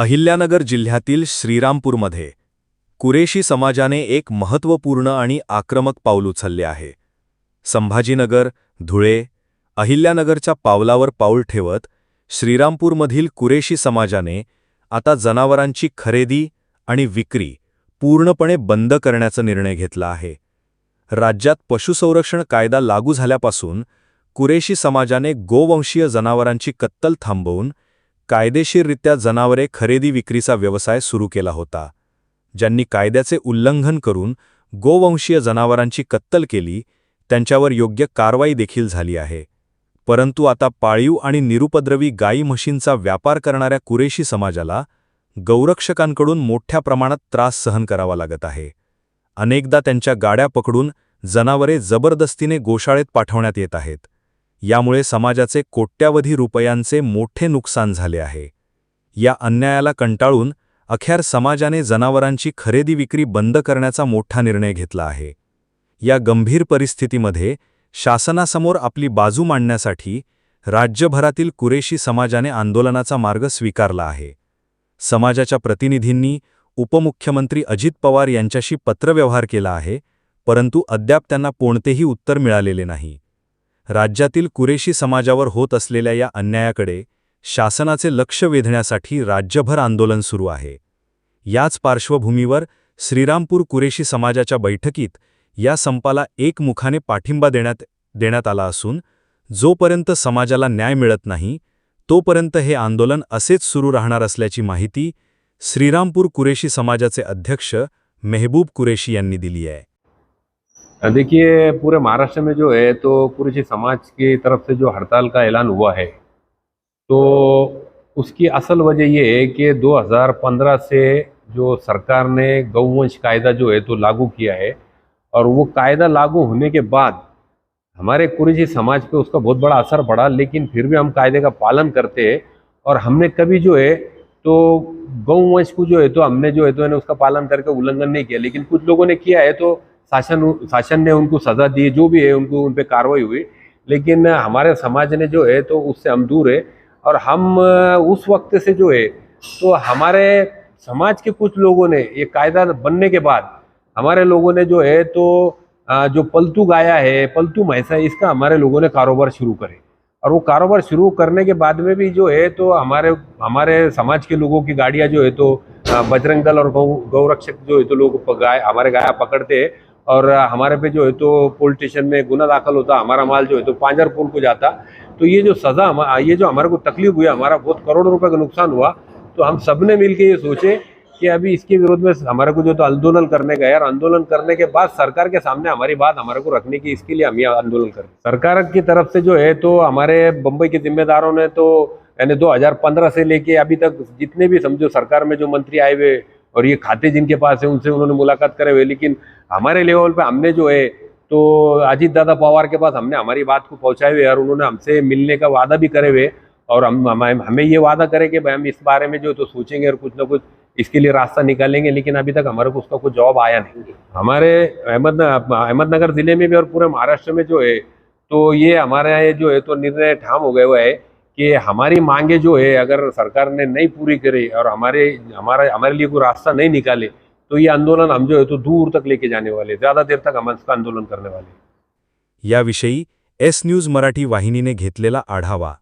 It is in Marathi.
अहिल्यानगर जिल्ह्यातील श्रीरामपूरमध्ये कुरेशी समाजाने एक महत्त्वपूर्ण आणि आक्रमक पाऊल उचलले आहे. संभाजीनगर धुळे अहिल्यानगरच्या पावलावर पाऊल ठेवत श्रीरामपूरमधील कुरेशी समाजाने आता जनावरांची खरेदी आणि विक्री पूर्णपणे बंद करण्याचा निर्णय घेतला आहे. राज्यात पशुसंरक्षण कायदा लागू झाल्यापासून कुरेशी समाजाने गोवंशीय जनावरांची कत्तल थांबवून कायदेशीररित्या जनावरे खरेदी विक्रीचा व्यवसाय सुरू केला होता. ज्यांनी कायद्याचे उल्लंघन करून गोवंशीय जनावरांची कत्तल केली त्यांच्यावर योग्य कारवाई देखील झाली आहे. परंतु आता पाळीव आणि निरुपद्रवी गायी म्हशींचा व्यापार करणाऱ्या कुरेशी समाजाला गौरक्षकांकडून मोठ्या प्रमाणात त्रास सहन करावा लागत आहे. अनेकदा त्यांच्या गाड्या पकडून जनावरे जबरदस्तीने गोशाळेत पाठवण्यात येत आहेत. यामुळे समाजाचे कोट्यावधी रुपयांचे मोठे नुकसान झाले आहे. या अन्यायाला कंटाळून अखेर समाजाने जनावरांची खरेदी विक्री बंद करण्याचा मोठा निर्णय घेतला आहे. या गंभीर परिस्थितीमध्ये शासनासमोर आपली बाजू मांडण्यासाठी राज्यभरातील कुरेशी समाजाने आंदोलनाचा मार्ग स्वीकारला आहे. समाजाच्या प्रतिनिधींनी उपमुख्यमंत्री अजित पवार यांच्याशी पत्रव्यवहार केला आहे परंतु अद्याप त्यांना कोणतेही उत्तर मिळालेले नाही. राज्यातील कुरेशी समाजावर होत असलेल्या या अन्यायाकडे शासनाचे लक्ष वेधण्यासाठी राज्यभर आंदोलन सुरू आहे. याच पार्श्वभूमीवर श्रीरामपूर कुरेशी समाजाच्या बैठकीत या संपाला एकमुखाने पाठिंबा देण्यात देण्यात आला असून जोपर्यंत समाजाला न्याय मिळत नाही तोपर्यंत हे आंदोलन असेच सुरू राहणार असल्याची माहिती श्रीरामपूर कुरेशी समाजाचे अध्यक्ष मेहबूब कुरेशी यांनी दिली आहे. देखिए, पूरे महाराष्ट्र में जो है तो कुरेशी समाज की तरफ़ से जो हड़ताल का ऐलान हुआ है तो उसकी असल वजह ये है कि 2015 से जो सरकार ने गौवंश कायदा जो है तो लागू किया है और वो कायदा लागू होने के बाद हमारे कुरेशी समाज पे उसका बहुत बड़ा असर पड़ा, लेकिन फिर भी हम कायदे का पालन करते हैं और हमने कभी जो है तो गौवंश को जो है तो हमने जो है तो उसका पालन करके उल्लंघन नहीं किया, लेकिन कुछ लोगों ने किया है तो शासन शासन ने उनको सज़ा दी, जो भी है उनको, उन पर कार्रवाई हुई। लेकिन हमारे समाज ने जो है तो उससे हम दूर है। और हम उस वक्त से जो है तो हमारे समाज के कुछ लोगों ने, ये कायदा बनने के बाद हमारे लोगों ने जो है तो जो पलतू गाया है, पलतू है, इसका हमारे लोगों ने कारोबार शुरू करे। और वो कारोबार शुरू करने के बाद में भी जो है तो हमारे हमारे समाज के लोगों की गाड़ियाँ जो है तो बजरंग दल और गौ, गौरक्षक जो है तो लोग गाय हमारे गाया पकड़ते हैं। और हमारे पे जो है तो पुलिस स्टेशन में गुना दाखिल होता, हमारा माल जो है तो पांजरपुर को जाता। तो ये जो सज़ा हम, ये जो हमारे को तकलीफ़ हुई, हमारा बहुत करोड़ों रुपए का नुकसान हुआ तो हम सबने मिल ये सोचे कि अभी इसके विरोध में हमारे को जो तो आंदोलन करने का है और आंदोलन करने के बाद सरकार के सामने हमारी बात हमारे को रखने की इसके लिए हम ये आंदोलन करें। सरकार की तरफ़ से जो है तो हमारे बम्बई के जिम्मेदारों ने तो यानी 2015 से लेके अभी तक जितने भी समझो सरकार में जो मंत्री आए हुए और ये खाते जिनके पास है, उनसे उन्होंने मुलाकात करे हुए। लेकिन हमारे लेवल पे हमने जो है तो अजीत दादा पवार के पास हमने हमारी बात को पहुँचाए हुए और उन्होंने हमसे मिलने का वादा भी करे हुए। और हम, हमें ये वादा करें कि भाई हम इस बारे में जो तो सोचेंगे और कुछ ना कुछ इसके लिए रास्ता निकालेंगे, लेकिन अभी तक हमारे को उसका कोई जवाब आया नहीं। हमारे अहमद अहमदनगर ज़िले में भी और पूरे महाराष्ट्र में जो है तो ये हमारे यहाँ जो है तो निर्णय ठाम हो गए हुआ है। कि हमारी मांगे जो है अगर सरकार ने नहीं पूरी करी और हमारे हमारे हमारे लिए कोई रास्ता नहीं निकाले तो ये आंदोलन हम जो है तो दूर तक लेके जाने वाले ज़्यादा देर तक हम इसका आंदोलन करने वाले। याविषयी एस न्यूज मराठी वाहिनीने घेतलेला आढावा।